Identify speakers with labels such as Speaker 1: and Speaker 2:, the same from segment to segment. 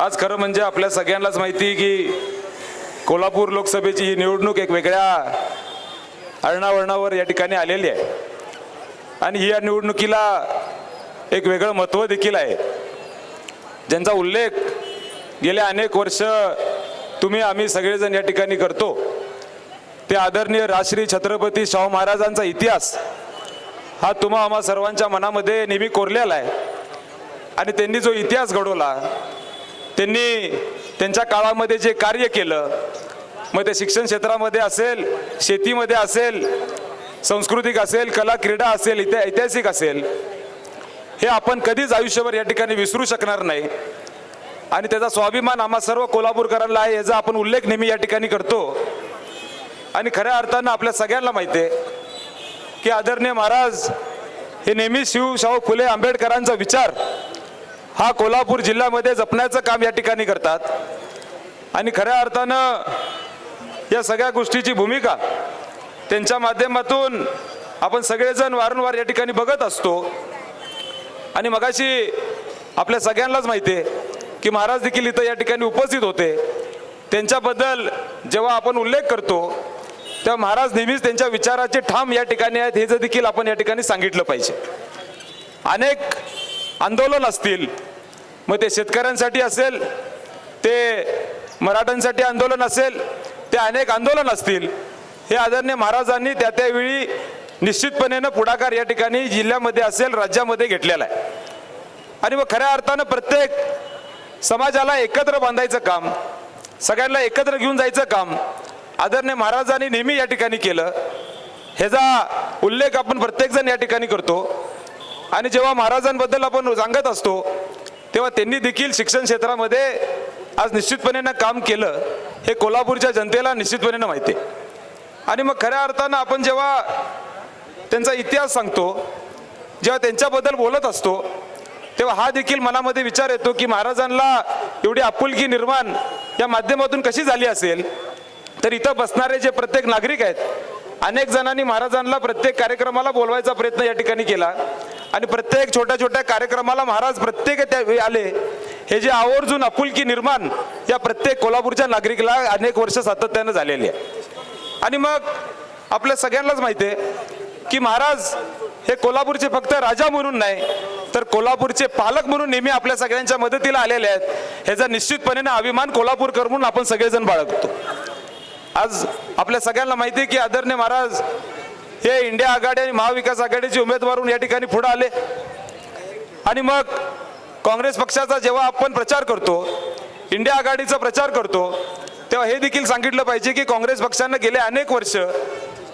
Speaker 1: आज खरं म्हणजे आपल्या सगळ्यांनाच माहिती की कोल्हापूर लोकसभेची ही निवडणूक एक वेगळ्या अळणावळणावर या ठिकाणी आलेली आहे. आणि ही या निवडणुकीला एक वेगळं महत्त्व देखील आहे. ज्यांचा उल्लेख गेल्या अनेक वर्ष तुम्ही आम्ही सगळेजण या ठिकाणी करतो. ते आदरणीय राश्री छत्रपती शाहू महाराजांचा इतिहास हा तुम्हा आम्हा सर्वांच्या मनामध्ये नेहमी कोरलेला आहे. आणि त्यांनी जो इतिहास घडवला त्यांनी त्यांच्या काळामध्ये जे कार्य केलं मग ते शिक्षण क्षेत्रामध्ये असेल शेतीमध्ये असेल सांस्कृतिक असेल कला क्रीडा असेल इथे ऐतिहासिक असेल हे आपण कधीच आयुष्यभर या ठिकाणी विसरू शकणार नाही. आणि त्याचा स्वाभिमान आम्हा सर्व कोल्हापूरकरांना आहे याचा आपण उल्लेख नेहमी या ठिकाणी करतो. आणि खऱ्या अर्थानं आपल्या सगळ्यांना माहिती आहे की आदरणीय महाराज हे नेहमी शिव शाहू फुले आंबेडकरांचा विचार हा कोल्हापूर जिल्ह्यामध्ये जपण्याचं काम या ठिकाणी करतात. आणि खऱ्या अर्थानं या सगळ्या गोष्टीची भूमिका त्यांच्या माध्यमातून आपण सगळेजण वारंवार या ठिकाणी बघत असतो. आणि मगाशी आपल्या सगळ्यांनाच माहिती आहे की महाराज देखील इथं या ठिकाणी उपस्थित होते. त्यांच्याबद्दल जेव्हा आपण उल्लेख करतो तेव्हा महाराज नेहमीच त्यांच्या विचाराचे ठाम या ठिकाणी आहेत हे जर देखील आपण या ठिकाणी सांगितलं पाहिजे. अनेक आंदोलन असतील मग ते शेतकऱ्यांसाठी असेल ते मराठ्यांसाठी आंदोलन असेल ते अनेक आंदोलन असतील. हे आदरणीय महाराजांनी त्या त्यावेळी निश्चितपणेनं पुढाकार या ठिकाणी जिल्ह्यामध्ये असेल राज्यामध्ये घेतलेला आहे. आणि मग खऱ्या अर्थानं प्रत्येक समाजाला एकत्र बांधायचं काम सगळ्यांना एकत्र घेऊन जायचं काम आदरणीय महाराजांनी नेहमी या ठिकाणी केलं. ह्याचा उल्लेख आपण प्रत्येकजण या ठिकाणी करतो. आणि जेव्हा महाराजांबद्दल आपण सांगत असतो तेव्हा त्यांनी देखील शिक्षण क्षेत्रामध्ये आज निश्चितपणे काम केलं. हे कोल्हापूरच्या जनतेला निश्चितपणे माहिती आहे. आणि मग खऱ्या अर्थानं आपण जेव्हा त्यांचा इतिहास सांगतो जेव्हा त्यांच्याबद्दल बोलत असतो तेव्हा हा देखील मनामध्ये विचार येतो की महाराजांना एवढी आपुलकी निर्माण या माध्यमातून कशी झाली असेल? तर इथं बसणारे जे प्रत्येक नागरिक आहेत अनेक जणांनी महाराजांना प्रत्येक कार्यक्रमाला बोलवायचा प्रयत्न या ठिकाणी केला. आणि प्रत्येक छोट्या छोट्या कार्यक्रमाला महाराज प्रत्येक त्यावेळी आले. हे जे आवर्जून आपुलकी निर्माण या प्रत्येक कोल्हापूरच्या नागरिकला अनेक वर्ष सातत्यानं झालेली आहे. आणि मग आपल्या सगळ्यांनाच माहिती आहे की महाराज हे कोल्हापूरचे फक्त राजा म्हणून नाही तर कोल्हापूरचे पालक म्हणून नेहमी आपल्या सगळ्यांच्या मदतीला आलेले आहेत. ह्याचा निश्चितपणे ना अभिमान कोल्हापूरकर म्हणून आपण सगळेजण बाळगतो. आज आपल्या सगळ्यांना माहिती आहे की आदरणीय महाराज हे इंडिया आघाडी आणि महाविकास आघाडीचे उमेदवार म्हणून या ठिकाणी पुढे आले. आणि मग काँग्रेस पक्षाचा जेव्हा आपण प्रचार करतो इंडिया आघाडीचा प्रचार करतो तेव्हा हे देखील सांगितलं पाहिजे की काँग्रेस पक्षानं गेले अनेक वर्ष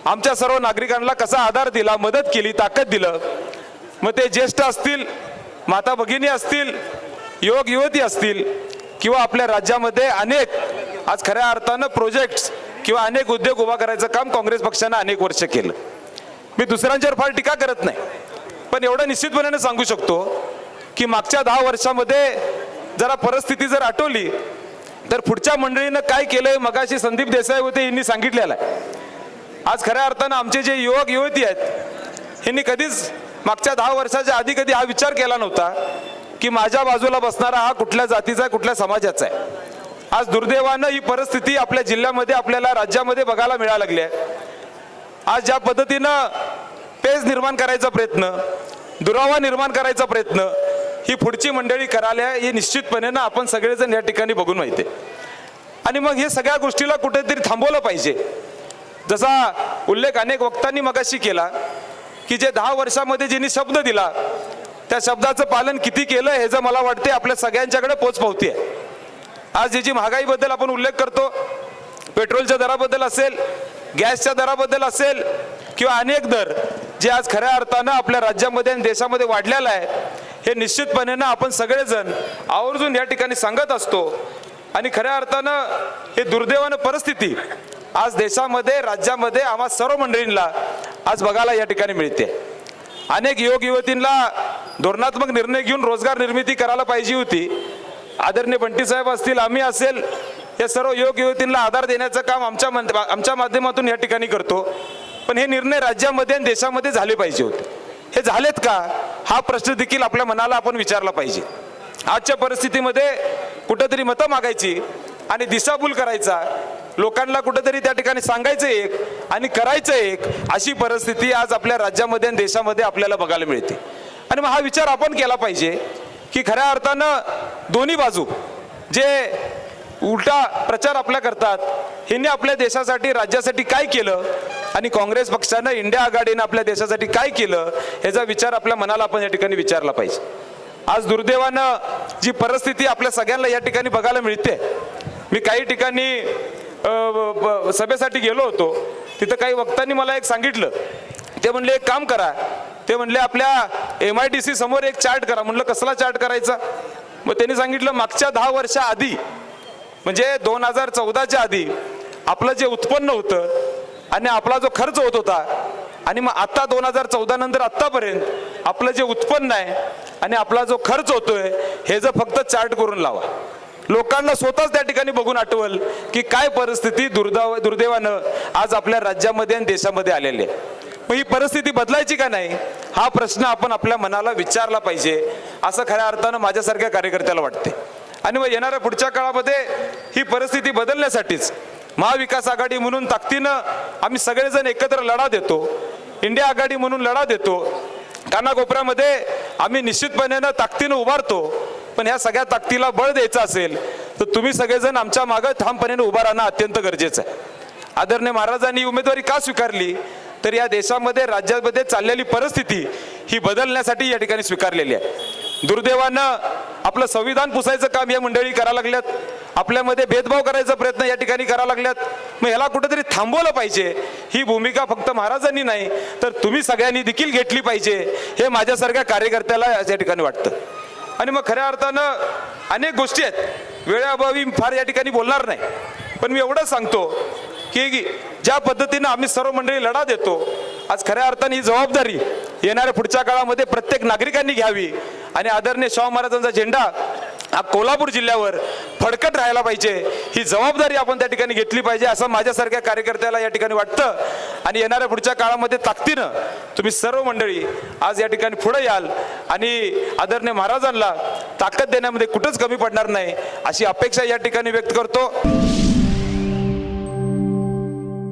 Speaker 1: आमच्या सर्व नागरिकांना कसा आधार दिला मदत केली ताकद दिलं. मग ते ज्येष्ठ असतील माता भगिनी असतील युवक युवती असतील किंवा आपल्या राज्यामध्ये अनेक आज खऱ्या अर्थानं प्रोजेक्ट्स किंवा अनेक उद्योग उभा करायचं काम काँग्रेस पक्षानं अनेक वर्ष केलं. मी दुसऱ्यांच्यावर फार टीका करत नाही. पण एवढं निश्चितपणे सांगू शकतो की मागच्या दहा वर्षामध्ये जरा परिस्थिती जर आठवली तर पुढच्या मंडळीनं काय केलंय मगाशी संदीप देसाई होते यांनी सांगितलेलं आहे. आज खऱ्या अर्थानं आमचे जे युवक युवती आहेत यांनी कधीच मागच्या दहा वर्षाच्या आधी कधी हा विचार केला नव्हता की माझ्या बाजूला बसणारा हा कुठल्या जातीचा आहे कुठल्या समाजाचा आहे. आज दुर्दैवानं ही परिस्थिती आपल्या जिल्ह्यामध्ये आपल्याला राज्यामध्ये बघायला मिळायला लागली आहे. आज ज्या पद्धतीनं पेज निर्माण करायचा प्रयत्न दुरावा निर्माण करायचा प्रयत्न ही पुढची मंडळी करायला हे निश्चितपणे ना आपण सगळेजण या ठिकाणी बघून माहिती आणि मग हे सगळ्या गोष्टीला कुठेतरी थांबवलं पाहिजे. जसा उल्लेख अनेक वक्तांनी मगाशी केला की जे दहा वर्षामध्ये ज्यांनी शब्द दिला त्या शब्दाचं पालन किती केलं हे जर मला वाटते आपल्या सगळ्यांच्याकडे पोच आहे. आज जी महागाईबद्दल आपण उल्लेख करतो पेट्रोलच्या दराबद्दल असेल गॅसच्या दराबद्दल असेल किंवा अनेक दर जे आज खऱ्या अर्थानं आपल्या राज्यामध्ये आणि देशामध्ये वाढलेलं आहे हे निश्चितपणे ना आपण सगळेजण आवर्जून या ठिकाणी सांगत असतो. आणि खऱ्या अर्थानं हे दुर्दैवानं परिस्थिती आज देशामध्ये राज्यामध्ये आम्हा सर्व मंडळींना आज बघायला या ठिकाणी मिळते. अनेक युवक युवतींना धोरणात्मक निर्णय घेऊन रोजगार निर्मिती करायला पाहिजे होती. आदरणीय बंटी साहेब असतील आम्ही असेल या सर्व योग युवतींना आधार देण्याचं काम आमच्या आमच्या माध्यमातून या ठिकाणी करतो. पण हे निर्णय राज्यामध्ये आणि देशामध्ये झाले पाहिजे होते. हे झालेत का? हा प्रश्न देखील आपल्या मनाला आपण विचारला पाहिजे. आजच्या परिस्थितीमध्ये कुठंतरी मतं मागायची आणि दिशाभूल करायचा लोकांना कुठंतरी त्या ठिकाणी सांगायचं एक आणि करायचं एक अशी परिस्थिती आज आपल्या राज्यामध्ये आणि देशामध्ये आपल्याला बघायला मिळते. आणि मग हा विचार आपण केला पाहिजे की खऱ्या अर्थानं दोन्ही बाजू जे उलटा प्रचार आपल्या करतात. ह्यांनी आपल्या देशासाठी राज्यासाठी काय केलं? आणि काँग्रेस पक्षानं इंडिया आघाडीनं आपल्या देशासाठी काय केलं? ह्याचा विचार आपल्या मनाला आपण या ठिकाणी विचारला पाहिजे. आज दुर्दैवानं जी परिस्थिती आपल्या सगळ्यांना या ठिकाणी बघायला मिळते. मी काही ठिकाणी ब- सभेसाठी गेलो होतो. तिथं काही वक्तांनी मला एक सांगितलं. ते म्हणले एक काम करा. ते म्हणले आपल्या एम आय डी सी समोर एक चार्ट करा. म्हणलं कसला चार्ट करायचा? मग त्यांनी सांगितलं मागच्या दहा वर्षाआधी म्हणजे दोन हजार चौदाच्या आधी आपलं जे उत्पन्न होतं आणि आपला जो खर्च होत होता आणि मग आत्ता दोन हजार चौदा नंतर आत्तापर्यंत आपलं जे उत्पन्न आहे आणि आपला जो खर्च होतोय हे जर फक्त चार्ट करून लावा. लोकांना स्वतःच त्या ठिकाणी बघून आठवल की काय परिस्थिती दुर्दैव दुर्दैवानं आज आपल्या राज्यामध्ये आणि देशामध्ये आलेली आहे. मग ही परिस्थिती बदलायची का नाही हा प्रश्न आपण आपल्या मनाला विचारला पाहिजे असं खऱ्या अर्थानं माझ्यासारख्या कार्यकर्त्याला वाटते आणि मग येणाऱ्या पुढच्या काळामध्ये ही परिस्थिती बदलण्यासाठीच महाविकास आघाडी म्हणून ताकदीनं आम्ही सगळेजण एकत्र लढा देतो. इंडिया आघाडी म्हणून लढा देतो. कानाकोपऱ्यामध्ये आम्ही निश्चितपणेनं ताकदीनं उभारतो. पण ह्या सगळ्या ताकदीला बळ द्यायचं असेल तर तुम्ही सगळेजण आमच्या मागं ठामपणे उभा राहणं अत्यंत गरजेचं आहे. आदरणीय महाराजांनी उमेदवारी का स्वीकारली? तर या देशामध्ये राज्यामध्ये चाललेली परिस्थिती ही बदलण्यासाठी या ठिकाणी स्वीकारलेली आहे. दुर्दैवानं आपलं संविधान पुसायचं काम या मंडळी करायला लागल्यात. आपल्यामध्ये भेदभाव करायचा प्रयत्न या ठिकाणी करायला लागल्यात. मग ह्याला कुठेतरी थांबवलं पाहिजे. ही भूमिका फक्त महाराजांनी नाही तर तुम्ही सगळ्यांनी देखील घेतली पाहिजे. हे माझ्यासारख्या कार्यकर्त्याला या ठिकाणी वाटतं. आणि मग खऱ्या अर्थानं अनेक गोष्टी आहेत. वेळेअभावी फार या ठिकाणी बोलणार नाही. पण मी एवढंच सांगतो की ज्या पद्धतीनं आम्ही सर्व मंडळी लढा देतो आज खऱ्या अर्थाने ही जबाबदारी येणाऱ्या पुढच्या काळामध्ये प्रत्येक नागरिकांनी घ्यावी. आणि आदरणीय शाहू महाराजांचा झेंडा हा कोल्हापूर जिल्ह्यावर फडकत राहायला पाहिजे. ही जबाबदारी आपण त्या ठिकाणी घेतली पाहिजे असं माझ्यासारख्या कार्यकर्त्याला या ठिकाणी वाटतं. आणि येणाऱ्या पुढच्या काळामध्ये ताकदीनं तुम्ही सर्व मंडळी आज या ठिकाणी पुढे याल. आणि आदरणीय महाराजांना ताकद देण्यामध्ये कुठंच कमी पडणार नाही अशी अपेक्षा या ठिकाणी व्यक्त करतो.